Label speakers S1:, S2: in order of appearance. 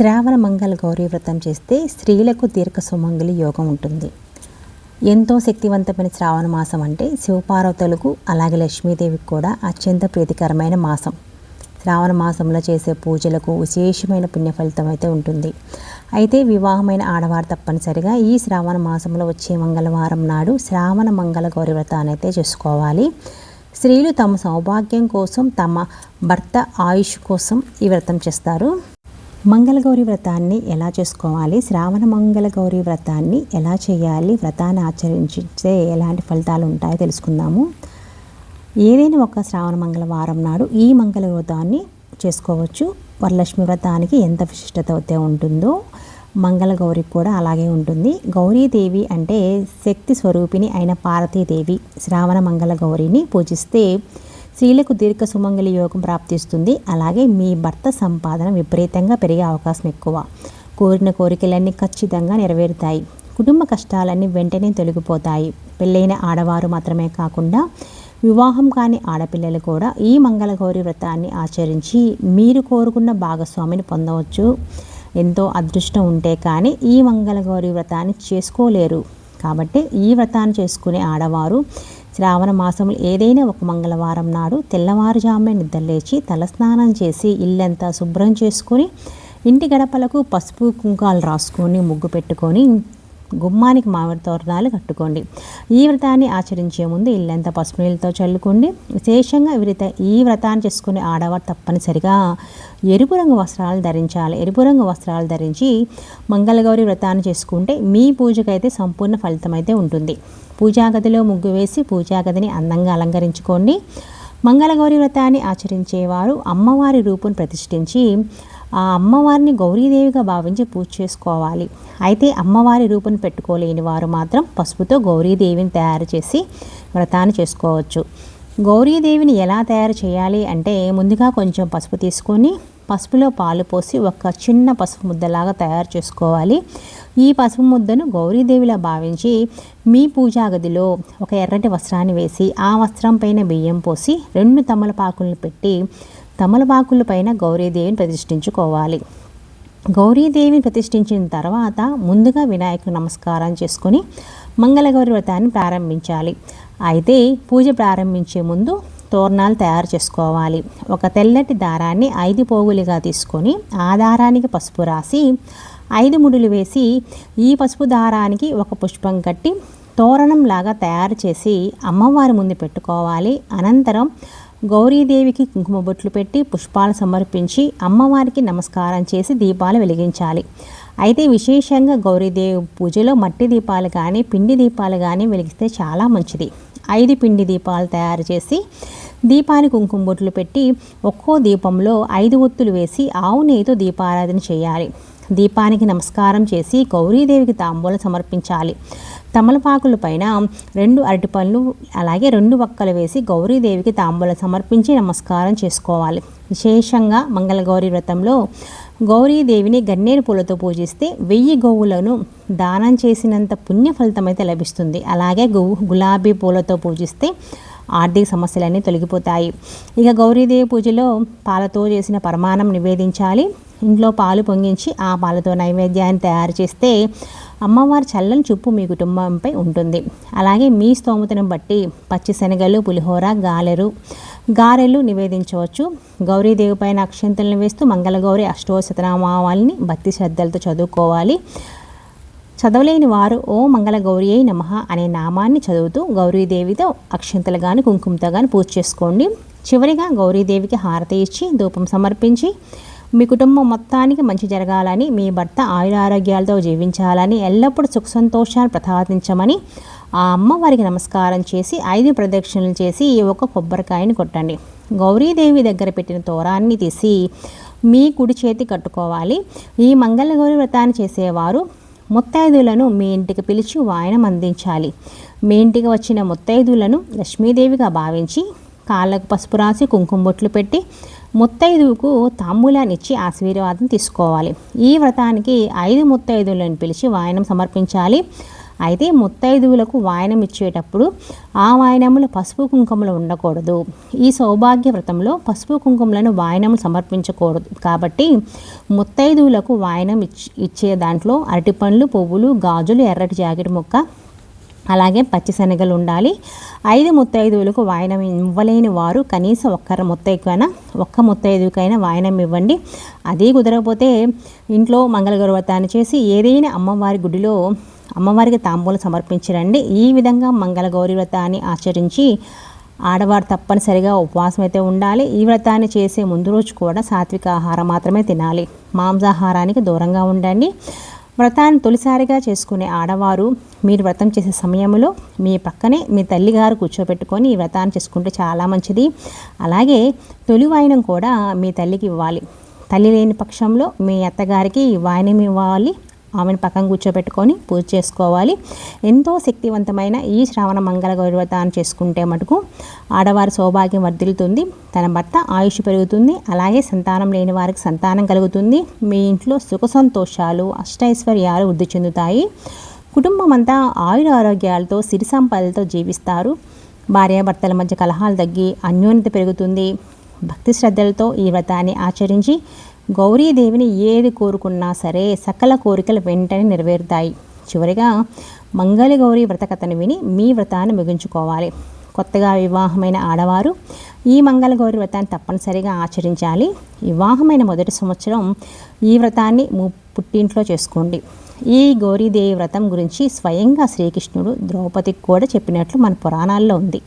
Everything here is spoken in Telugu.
S1: శ్రావణ మంగళ గౌరీ వ్రతం చేస్తే స్త్రీలకు దీర్ఘ సుమంగళి యోగం ఉంటుంది. ఎంతో శక్తివంతమైన శ్రావణ మాసం అంటే శివపార్వతులకు అలాగే లక్ష్మీదేవికి కూడా అత్యంత ప్రీతికరమైన మాసం. శ్రావణ మాసంలో చేసే పూజలకు విశేషమైన పుణ్య ఫలితం అయితే ఉంటుంది. అయితే వివాహమైన ఆడవారు తప్పనిసరిగా ఈ శ్రావణ మాసంలో వచ్చే మంగళవారం నాడు శ్రావణ మంగళ గౌరీ వ్రతాన్ని అయితే చేసుకోవాలి. స్త్రీలు తమ సౌభాగ్యం కోసం తమ భర్త ఆయుష్ కోసం ఈ వ్రతం చేస్తారు. మంగళగౌరి వ్రతాన్ని ఎలా చేసుకోవాలి? శ్రావణ మంగళగౌరి వ్రతాన్ని ఎలా చేయాలి? వ్రతాన్ని ఆచరించితే ఎలాంటి ఫలితాలు ఉంటాయో తెలుసుకుందాము. ఏదైనా ఒక శ్రావణ మంగళవారం నాడు ఈ మంగళ వ్రతాన్ని చేసుకోవచ్చు. వరలక్ష్మి వ్రతానికి ఎంత విశిష్టత అయితే ఉంటుందో మంగళగౌరికి కూడా అలాగే ఉంటుంది. గౌరీదేవి అంటే శక్తి స్వరూపిణి అయిన పార్వతీదేవి శ్రావణ మంగళ గౌరిని పూజిస్తే స్త్రీలకు దీర్ఘ సుమంగళి యోగం ప్రాప్తిస్తుంది. అలాగే మీ భర్త సంపాదన విపరీతంగా పెరిగే అవకాశం ఎక్కువ. కోరిన కోరికలన్నీ ఖచ్చితంగా నెరవేరుతాయి. కుటుంబ కష్టాలన్నీ వెంటనే తొలగిపోతాయి. పెళ్ళైన ఆడవారు మాత్రమే కాకుండా వివాహం కాని ఆడపిల్లలు కూడా ఈ మంగళగౌరి వ్రతాన్ని ఆచరించి మీరు కోరుకున్న భాగస్వామిని పొందవచ్చు. ఎంతో అదృష్టం ఉంటే కానీ ఈ మంగళగౌరి వ్రతాన్ని చేసుకోలేరు. కాబట్టి ఈ వ్రతాన్ని చేసుకునే ఆడవారు శ్రావణ మాసంలో ఏదైనా ఒక మంగళవారం నాడు తెల్లవారుజామున నిద్రలేచి తలస్నానం చేసి ఇల్లంతా శుభ్రం చేసుకొని ఇంటి గడపలకు పసుపు కుంకాలు రాసుకొని ముగ్గు పెట్టుకొని గుమ్మానికి మామిడి తోరణాలు కట్టుకోండి. ఈ వ్రతాన్ని ఆచరించే ముందు ఇల్లంతా పసుపు నీళ్ళతో చల్లుకోండి. విశేషంగా వ్రత ఈ వ్రతాన్ని చేసుకునే ఆడవారు తప్పనిసరిగా ఎరుపు రంగు వస్త్రాలు ధరించాలి. ఎరుపు రంగు వస్త్రాలు ధరించి మంగళగౌరి వ్రతాన్ని చేసుకుంటే మీ పూజకైతే సంపూర్ణ ఫలితం అయితే ఉంటుంది. పూజాగదిలో ముగ్గు వేసి పూజాగదిని అందంగా అలంకరించుకోండి. మంగళగౌరి వ్రతాన్ని ఆచరించేవారు అమ్మవారి రూపును ప్రతిష్ఠించి ఆ అమ్మవారిని గౌరీదేవిగా భావించి పూజ చేసుకోవాలి. అయితే అమ్మవారి రూపును పెట్టుకోలేని వారు మాత్రం పసుపుతో గౌరీదేవిని తయారు చేసి వ్రతాన్ని చేసుకోవచ్చు. గౌరీదేవిని ఎలా తయారు చేయాలి అంటే ముందుగా కొంచెం పసుపు తీసుకొని పసుపులో పాలు పోసి ఒక చిన్న పసుపు ముద్దలాగా తయారు చేసుకోవాలి. ఈ పసుపు ముద్దను గౌరీదేవిలా భావించి మీ పూజా గదిలో ఒక ఎర్రటి వస్త్రాన్ని వేసి ఆ వస్త్రం పైన బియ్యం పోసి రెండు తమలపాకులను పెట్టి తమలపాకుల పైన గౌరీదేవిని ప్రతిష్ఠించుకోవాలి. గౌరీదేవిని ప్రతిష్ఠించిన తర్వాత ముందుగా వినాయకుడు నమస్కారం చేసుకొని మంగళగౌరి వ్రతాన్ని ప్రారంభించాలి. అయితే పూజ ప్రారంభించే ముందు తోరణాలు తయారు చేసుకోవాలి. ఒక తెల్లటి దారాన్ని ఐదు పోగులుగా తీసుకొని ఆ దారానికి పసుపు రాసి ఐదు ముడులు వేసి ఈ పసుపు దారానికి ఒక పుష్పం కట్టి తోరణం లాగా తయారు చేసి అమ్మవారి ముందు పెట్టుకోవాలి. అనంతరం గౌరీదేవికి కుంకుమ బొట్లు పెట్టి పుష్పాలు సమర్పించి అమ్మవారికి నమస్కారం చేసి దీపాలు వెలిగించాలి. అయితే విశేషంగా గౌరీదేవి పూజలో మట్టి దీపాలు కానీ పిండి దీపాలు కానీ వెలిగిస్తే చాలా మంచిది. ఐదు పిండి దీపాలు తయారు చేసి దీపానికి కుంకుమ బొట్లు పెట్టి ఒక్కో దీపంలో ఐదు ఒత్తులు వేసి ఆవు నెయ్యితో దీపారాధన చేయాలి. దీపానికి నమస్కారం చేసి గౌరీదేవికి తాంబూలం సమర్పించాలి. తమలపాకుల పైన రెండు అరటిపళ్ళు అలాగే రెండు వక్కలు వేసి గౌరీదేవికి తాంబూలం సమర్పించి నమస్కారం చేసుకోవాలి. విశేషంగా మంగళగౌరి వ్రతంలో గౌరీదేవిని గన్నేరు పూలతో పూజిస్తే వెయ్యి గోవులను దానం చేసినంత పుణ్య ఫలితం అయితే లభిస్తుంది. అలాగే గు గులాబీ పూలతో పూజిస్తే ఆర్థిక సమస్యలన్నీ తొలగిపోతాయి. ఇక గౌరీదేవి పూజలో పాలతో చేసిన పరమాణం నివేదించాలి. ఇంట్లో పాలు పొంగించి ఆ పాలతో నైవేద్యాన్ని తయారు చేస్తే అమ్మవారి చల్లని చూపు మీ కుటుంబంపై ఉంటుంది. అలాగే మీ స్తోమతను బట్టి పచ్చి శనగలు పులిహోర గాలెరు గారెలు నివేదించవచ్చు. గౌరీదేవి పైన అక్షంతలను వేస్తూ మంగళగౌరి అష్టోశతనామావాల్ని భక్తి శ్రద్ధలతో చదువుకోవాలి. చదవలేని వారు ఓ మంగళ గౌరీ అయి నమ అనే నామాన్ని చదువుతూ గౌరీదేవితో అక్షంతలు కానీ కుంకుమతో కానీ పూజ చేసుకోండి. చివరిగా గౌరీదేవికి హారతి ఇచ్చి ధూపం సమర్పించి మీ కుటుంబం మొత్తానికి మంచి జరగాలని మీ భర్త ఆయురారోగ్యాలతో జీవించాలని ఎల్లప్పుడూ సుఖ సంతోషాలు ప్రసాదించమని ఆ అమ్మవారికి నమస్కారం చేసి ఐదు ప్రదక్షిణలు చేసి ఈ ఒక కొబ్బరికాయని కొట్టండి. గౌరీదేవి దగ్గర పెట్టిన తోరాన్ని తీసి మీ కుడి చేతి కట్టుకోవాలి. ఈ మంగళగౌరి వ్రతాన్ని చేసేవారు ముత్తైదులను మీ ఇంటికి పిలిచి వాయనం అందించాలి. మీ ఇంటికి వచ్చిన ముత్తైదులను లక్ష్మీదేవిగా భావించి కాళ్ళకు పసుపు రాసి కుంకుమ బొట్లు పెట్టి ముత్తైదువుకు తాంబూలాన్ని ఇచ్చి ఆశీర్వాదం తీసుకోవాలి. ఈ వ్రతానికి ఐదు ముత్తైదువులను పిలిచి వాయనం సమర్పించాలి. అయితే ముత్తైదువులకు వాయనం ఇచ్చేటప్పుడు ఆ వాయనములు పసుపు కుంకుమలు ఉండకూడదు. ఈ సౌభాగ్య వ్రతంలో పసుపు కుంకుమలను వాయనం సమర్పించకూడదు. కాబట్టి ముత్తైదువులకు వాయనం ఇచ్చే దాంట్లో అరటిపండ్లు పువ్వులు గాజులు ఎర్రటి జాకెట్ ముక్క అలాగే పచ్చిశనగలు ఉండాలి. ఐదు ముత్తైదువులకు వాయనం ఇవ్వలేని వారు కనీసం ఒక్కర ముత్తైకైనా ఒక్క ముత్తైదుకైనా వాయనం ఇవ్వండి. అదే కుదరకపోతే ఇంట్లో మంగళగౌరవతాన్ని చేసి ఏదైనా అమ్మవారి గుడిలో అమ్మవారికి తాంబూలం సమర్పించరండి. ఈ విధంగా మంగళగౌరి వ్రతాన్ని ఆచరించి ఆడవారు తప్పనిసరిగా ఉపవాసం అయితే ఉండాలి. ఈ వ్రతాన్ని చేసే ముందు రోజు కూడా సాత్విక ఆహారం మాత్రమే తినాలి. మాంసాహారానికి దూరంగా ఉండండి. వ్రతాన్ని తొలిసారిగా చేసుకునే ఆడవారు మీరు వ్రతం చేసే సమయంలో మీ పక్కనే మీ తల్లిగారు కూర్చోబెట్టుకొని ఈ వ్రతాన్ని చేసుకుంటే చాలా మంచిది. అలాగే తొలి వాయినం కూడా మీ తల్లికి ఇవ్వాలి. తల్లి లేని పక్షంలో మీ అత్తగారికి వాయినం ఇవ్వాలి. ఆమెను పక్కన కూర్చోబెట్టుకొని పూజ చేసుకోవాలి. ఎంతో శక్తివంతమైన ఈ శ్రావణ మంగళ గౌరవతాన్ని చేసుకుంటే మటుకు ఆడవారి సౌభాగ్యం వర్ధిల్లుతుంది. తన భర్త ఆయుష్ పెరుగుతుంది. అలాగే సంతానం లేని వారికి సంతానం కలుగుతుంది. మీ ఇంట్లో సుఖ సంతోషాలు అష్టైశ్వర్యాలు వృద్ధి చెందుతాయి. కుటుంబం అంతా ఆయుర ఆరోగ్యాలతో సిరి సంపదలతో జీవిస్తారు. భార్యాభర్తల మధ్య కలహాలు తగ్గి అన్యోన్యత పెరుగుతుంది. భక్తి శ్రద్ధలతో ఈ వ్రతాన్ని ఆచరించి గౌరీదేవిని ఏది కోరుకున్నా సరే సకల కోరికలు వెంటనే నెరవేరుతాయి. చివరిగా మంగళ గౌరీ వ్రత కథను విని మీ వ్రతాన్ని ముగించుకోవాలి. కొత్తగా వివాహమైన ఆడవారు ఈ మంగళ గౌరి వ్రతాన్ని తప్పనిసరిగా ఆచరించాలి. వివాహమైన మొదటి సంవత్సరం ఈ వ్రతాన్ని పుట్టింట్లో చేసుకోండి. ఈ గౌరీదేవి వ్రతం గురించి స్వయంగా శ్రీకృష్ణుడు ద్రౌపదికి కూడా చెప్పినట్లు మన పురాణాల్లో ఉంది.